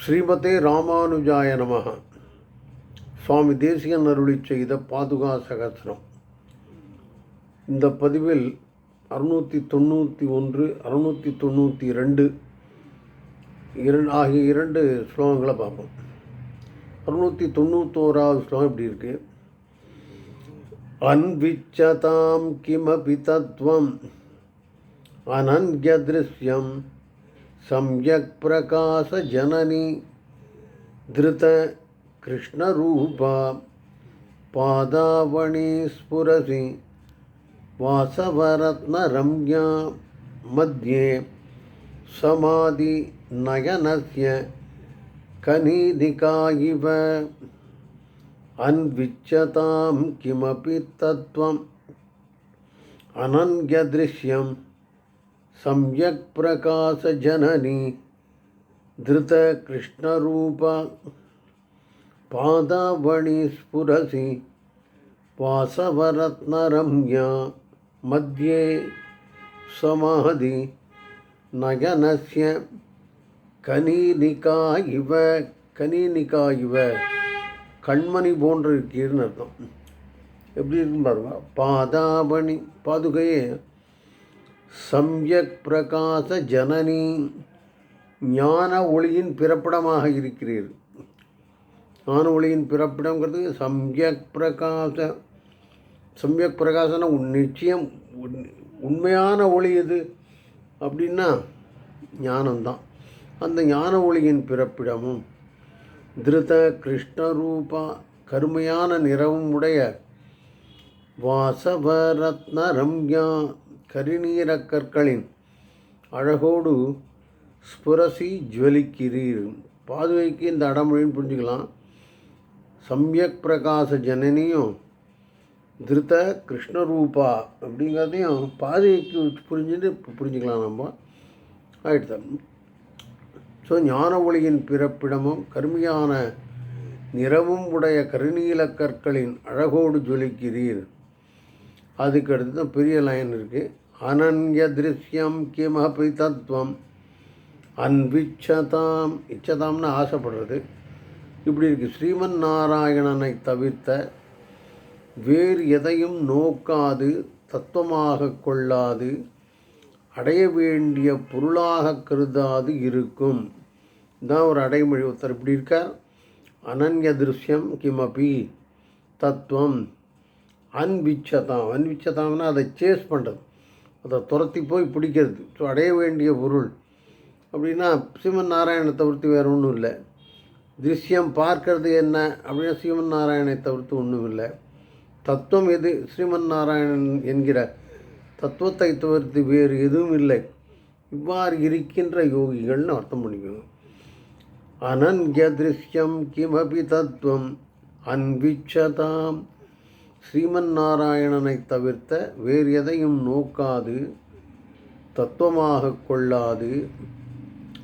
ஸ்ரீமதே ராமானுஜாய நமக சுவாமி தேசியன் அருளி செய்த பாதுகா சகசிரம். இந்த பதிவில் அறுநூற்றி தொண்ணூற்றி ஒன்று அறுநூற்றி தொண்ணூற்றி ரெண்டு இரண்டு ஆகிய இரண்டு ஸ்லோகங்களை பார்ப்போம். அறுநூற்றி தொண்ணூத்தோராவது ஸ்லோகம் இப்படி இருக்கு? அன்பிச்சதாம் கிமபி தத்துவம் அனன்ய திருஷ்யம் प्रकाशजननी धृतकृष्णरूपा पादावणी स्फुरसि वासवरत्नरम्या मध्ये समाधिनयनस्य कनीनिका इव अन्विच्यतां किमपि तत्त्वम् अनन्यदृश्यम् सम्यक् प्रकाशजननी धृतकृष्णरूप पादावणि स्फुरसि वासवरत्नरम्या मध्ये समाधि नयनस्य கனீனிகா இவ கனீனிகா இவ கண்மணி போன்று இருக்கீர்னு அர்த்தம் எப்படி இருக்குன்னு பாருங்க பாதாபணி பாதுகையே சம்யக் பிரகாச ஜனனி ஞான ஒளியின் பிறப்பிடமாக இருக்கிறீர். ஞான ஒளியின் பிறப்பிடங்கிறது சம்யக் பிரகாச சம்யக் பிரகாசன உன் நிச்சயம் உண்மையான ஒளி எது? அப்படின்னா ஞானம்தான். அந்த ஞான ஒளியின் பிறப்பிடமும் திருத கிருஷ்ணரூபா கருமையான நிறமும் உடைய வாசவரத்ன ரம்யா கரிநீரக் கற்களின் அழகோடு ஸ்புரசி ஜுவலிக்கிறீர். பாதுவைக்கு இந்த அடமொழின்னு புரிஞ்சுக்கலாம். சம்யக் பிரகாச ஜனனியும் திருத்த கிருஷ்ணரூபா அப்படிங்கிறதையும் பாதுகைக்கு புரிஞ்சுட்டு புரிஞ்சுக்கலாம் நம்ம. ஆயிடுதான் ஸோ ஞான ஒளியின் பிறப்பிடமும் கருமையான நிறமும் உடைய கருநீல கற்களின் அழகோடு ஜொலிக்கிறீர். அதுக்கு அடுத்து தான் பெரிய லைன் இருக்குது அனன்ய திருஷ்யம் கிமபி தத்துவம் அன்பிச்சதாம் இச்சதாம்னு ஆசைப்படுறது இப்படி இருக்குது ஸ்ரீமன் நாராயணனை தவிர்த்த வேறு எதையும் நோக்காது தத்துவமாக கொள்ளாது அடைய வேண்டிய பொருளாக கருதாது இருக்கும். தான் ஒரு அடைமொழி ஒருத்தர் இப்படி இருக்கார். அனன்ய திருஷ்யம் கிமபி தத்துவம் அன்பிச்சதாம் அன்பிச்சதாம்னா அதை சேஸ் பண்ணுறது அதை துரத்தி போய் பிடிக்கிறது. ஸோ அடைய வேண்டிய பொருள். அப்படின்னா சிவன் நாராயணனை தவிர்த்து வேறு ஒன்றும் இல்லை. திருஷ்யம் பார்க்கறது என்ன? அப்படின்னா ஸ்ரீமன் நாராயணனை தவிர்த்து ஒன்றும் இல்லை. தத்துவம் எது? ஸ்ரீமன் நாராயணன் என்கிற தத்துவத்தை தவிர்த்து வேறு எதுவும் இல்லை. இவ்வாறு இருக்கின்ற யோகிகள்னு அர்த்தம் பண்ணிக்கணும். அனன்ய திருஷ்யம் கிமபி தத்துவம். அன்பிச்சதாம் ஸ்ரீமன் நாராயணனை தவிர்த்த வேறு எதையும் நோக்காது தத்துவமாக கொள்ளாது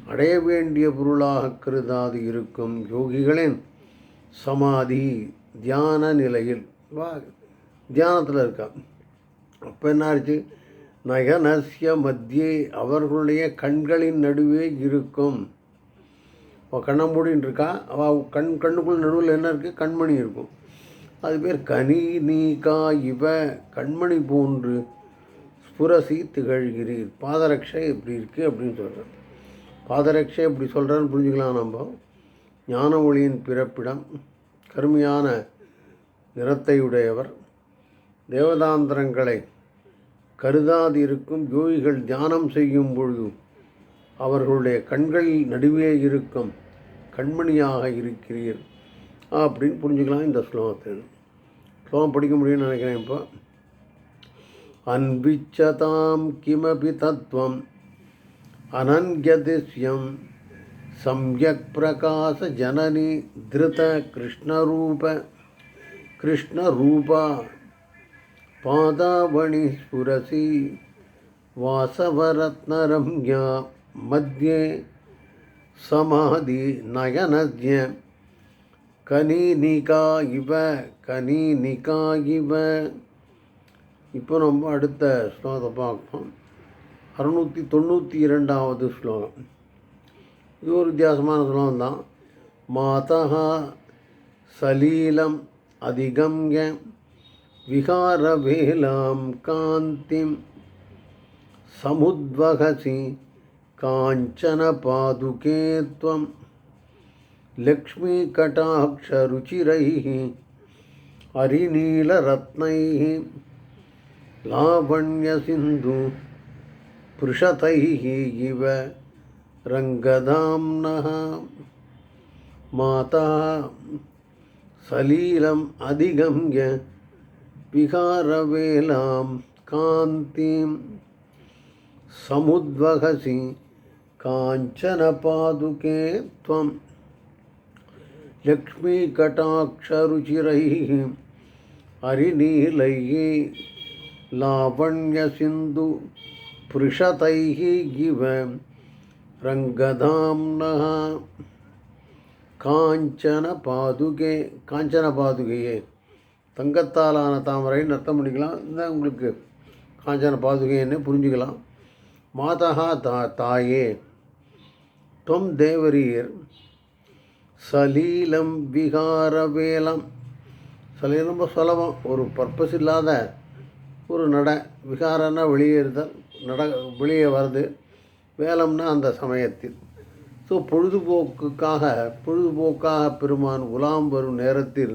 அடைய வேண்டிய பொருளாக கருதாது இருக்கும் யோகிகளின் சமாதி தியான நிலையில். வா தியானத்தில் இருக்கா? அப்போ என்ன ஆச்சு நயனஸ்ய மத்தியே அவர்களுடைய கண்களின் நடுவே இருக்கும். அவள் கண்ணை மூடின்னு இருக்கா? அவள் கண் கண்ணுக்குள் நடுவில் என்ன இருக்குது கண்மணி இருக்கும். அது பேர் கனி நீகா இவ கண்மணி போன்று ஸ்புரசி திகழ்கிறீர். பாதரக்ஷை இப்படி இருக்குது அப்படின்னு சொல்கிறேன் பாதரக்ஷை இப்படி சொல்கிறேன்னு புரிஞ்சுக்கலாம் நம்ம. ஞான ஒளியின் பிறப்பிடம் கருமையான நிறத்தையுடையவர். தேவதாந்திரங்களை கருதாது இருக்கும் யோகிகள் தியானம் செய்யும் பொழுது அவர்களுடைய கண்களில் நடுவே இருக்கும் கண்மணியாக இருக்கிறீர். அப்படின்னு புரிஞ்சுக்கலாம் இந்த ஸ்லோகத்தை ஸ்லோகம் படிக்க முடியும்னு நினைக்கிறேன் இப்போ. அன்பிச்சதாம் கிமபி தத்துவம் அனன்யதிஷ்யம் சம்யக் பிரகாச ஜனனி திருத கிருஷ்ணரூப கிருஷ்ணரூபா பாதாவணி ஸ்புரசி வாசவரத்னரம்யா மத்தியே சமாதி நயனத்ய கனீனிகா இவ கனீனிகா இவ இப்போ நம்ம அடுத்த ஸ்லோகத்தை பார்ப்போம். அறுநூற்றி தொண்ணூற்றி இரண்டாவது ஸ்லோகம். இது ஒரு வித்தியாசமான ஸ்லோகம் தான் மாதா சலீலம் அதிகம்ய விகாரவேலாம் காந்திம் சமுத்வகசி காஞ்சன பாதுகே लक्ष्मीकटाक्षरुचिरैः हरिनीलरत्नैः लावण्यसिन्धु पृषतैः इव रङ्गधाम्नः माता सलीलम् अधिगम्य विहारवेलां कान्तिं समुद्वहसि काञ्चनपादुके त्वं लक्ष्मीकटाक्षरुचिरैः हरिनीलैः लावण्यसिन्धुपृषतैः इव रङ्गधाम्नः காஞ்சன பாதுகே காஞ்சன பாதுகையே தங்கத்தாலான தாமரைன்னு அர்த்தம் பண்ணிக்கலாம் இந்த உங்களுக்கு காஞ்சன பாதுகைன்னு புரிஞ்சுக்கலாம் மாதா தா தாயே தொம் தேவரீர் சலீலம் விகாரவேலம் சலீலம் ரொம்ப சுலபம். ஒரு பர்பஸ் இல்லாத ஒரு நட விகாரன்னா வெளியேறுதல் நட வெளியே வருது வேலம்னா அந்த சமயத்தில். ஸோ பொழுதுபோக்குக்காக பொழுதுபோக்காக பெருமான் உலாம் வரும் நேரத்தில்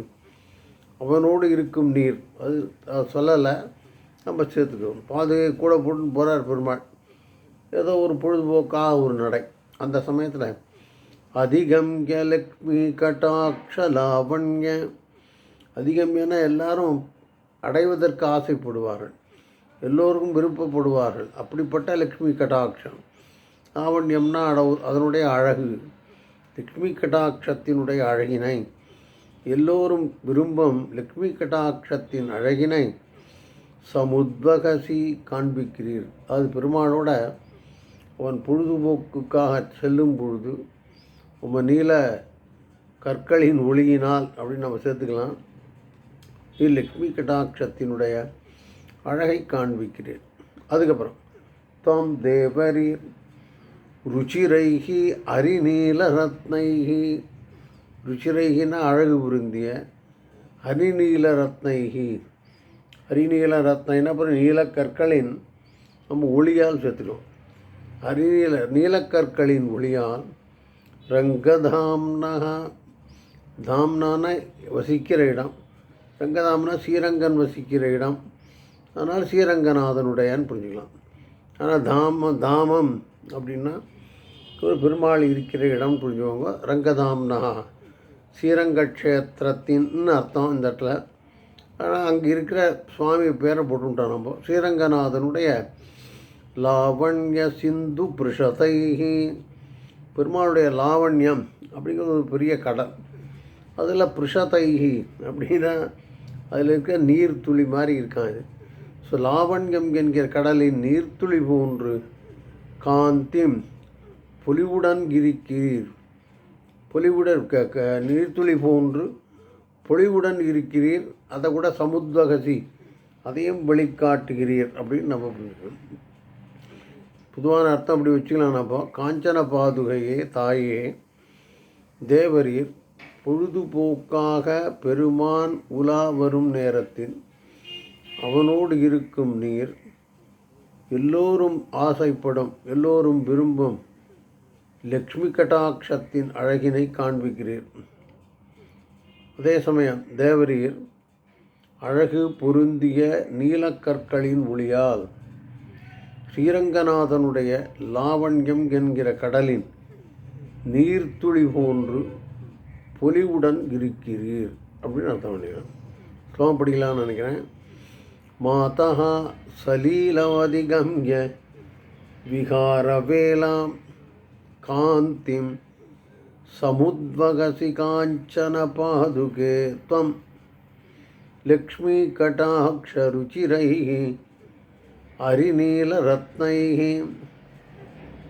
அவனோடு இருக்கும் நீர் அது அது சொல்லலை நம்ம சேர்த்துக்கிறோம். பாதுகை கூட போட்டு போகிறார் பெருமாள். ஏதோ ஒரு பொழுதுபோக்காக ஒரு நடை. அந்த சமயத்தில் அதிகம் லக்ஷ்மி கட்டாட்ச லாவண்ய அதிகம் என எல்லாரும் அடைவதற்கு ஆசைப்படுவார்கள். எல்லோருக்கும் விருப்பப்படுவார்கள். அப்படிப்பட்ட லக்ஷ்மி கட்டாட்சம். லாவண்யம்னா அடவு அதனுடைய அழகு. லக்ஷ்மி கட்டாட்சத்தினுடைய அழகினை. எல்லோரும் விரும்பும் லக்ஷ்மி கட்டாட்சத்தின் அழகினை சமுத்வகசி காண்பிக்கிறீர். அது பெருமாளோட அவன் பொழுதுபோக்குக்காக செல்லும் பொழுது உம நீல கற்களின் ஒளியினால் அப்படின்னு நம்ம சேர்த்துக்கலாம். நீ லக்ஷ்மி கடாட்சத்தினுடைய அழகை காண்பிக்கிறேன். அதுக்கப்புறம் தம் தேவரி ருச்சிரைகி அரிநீல ரத்னைகி. ருச்சிரைகினா அழகு புரிந்திய ஹரிநீல ரத்னைகி. ஹரிநீல ரத்னைனா அப்புறம் நீலக்கற்களின் நம்ம ஒளியால் சேர்த்துக்கணும் ஹரிநீல நீலக்கற்களின் ஒளியால் ரங்கதாம்னா தாம்னான வசிக்கிற இடம். ரங்கதாம்னா ஸ்ரீரங்கன் வசிக்கிற இடம். அதனால் ஸ்ரீரங்கநாதனுடையான்னு புரிஞ்சுக்கலாம். ஆனால் தாம தாமம் அப்படின்னா ஒரு பெருமாள் இருக்கிற இடம் புரிஞ்சுக்கோங்க. ரங்கதாம்னா ஸ்ரீரங்கக்ஷேத்திரத்தின்னு அர்த்தம் இந்த இடத்துல. ஆனால் அங்கே இருக்கிற சுவாமி பேரை போட்டுவிட்டோம் நம்ம. ஸ்ரீரங்கநாதனுடைய லாவண்ய சிந்து புருஷதைஹி. பெருமாளுடைய லாவண்யம் அப்படிங்கிறது ஒரு பெரிய கடல் அதில் புருஷதைகி அப்படின்னா அதில் இருக்க நீர்த்துளி மாதிரி இருக்காங்க. ஸோ லாவண்யம் என்கிற கடலின் நீர்த்துளி போன்று காந்திம் பொலிவுடன் இருக்கிறீர். பொலிவுடன் க க நீர்த்துளி போன்று பொலிவுடன் இருக்கிறீர். அதை கூட சமுத்வகசி அதையும் வெளிக்காட்டுகிறீர் அப்படின்னு நம்ம புரிஞ்சுக்கணும். பொதுவான அர்த்தம் அப்படி வச்சுக்கலாம் அப்போ காஞ்சன பாதுகையே தாயே தேவரீர் பொழுதுபோக்காக பெருமான் உலா வரும் நேரத்தில் அவனோடு இருக்கும் நீர் எல்லோரும் ஆசைப்படும் எல்லோரும் விரும்பும் லக்ஷ்மி கட்டாட்சத்தின் அழகினை காண்பிக்கிறீர். அதே சமயம் தேவரீர் அழகு பொருந்திய நீலக்கற்களின் ஒளியால் ஸ்ரீரங்கநாதனுடைய லாவண்யம் என்கிற கடலின் நீர்த்துளி போன்று பொலிவுடன் இருக்கிறீர். அப்படின்னு அர்த்தம் பண்ணிக்கிறேன் சுத்தமாக படிக்கலாம்னு நினைக்கிறேன். மாதா சலீலாதிகம்ய விகாரவேலாம் காந்திம் சமுத்வகசி காஞ்சன பாதுகே துவம். லக்ஷ்மீகட்டாட்சருச்சிரைः हरिनीलरत्नैः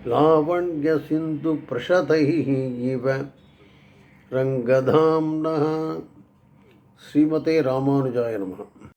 लावण्यसिन्धुप्रशतैः इव रङ्गधाम्नः। श्रीमते रामानुजाय नमः।